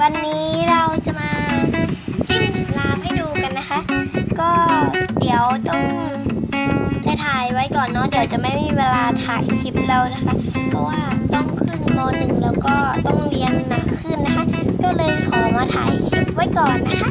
วันนี้เราจะมาจิ้มลาให้ดูกันนะคะ ก็เดี๋ยวต้องจะถ่ายไว้ก่อนเนาะเดี๋ยวจะไม่มีเวลาถ่ายคลิปเรานะคะ เพราะว่าต้องขึ้นมหนึ่งแล้วก็ต้องเรียนหนักขึ้นนะคะ ก็เลยขอมาถ่ายคลิปไว้ก่อนนะคะ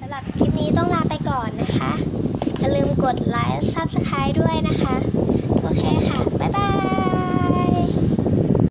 สำหรับคลิปนี้ต้องลาไปก่อนนะคะ อย่าลืมกดไลค์ซับสไคร b e ด้วยนะคะ โอเคค่ะ บ๊ายบาย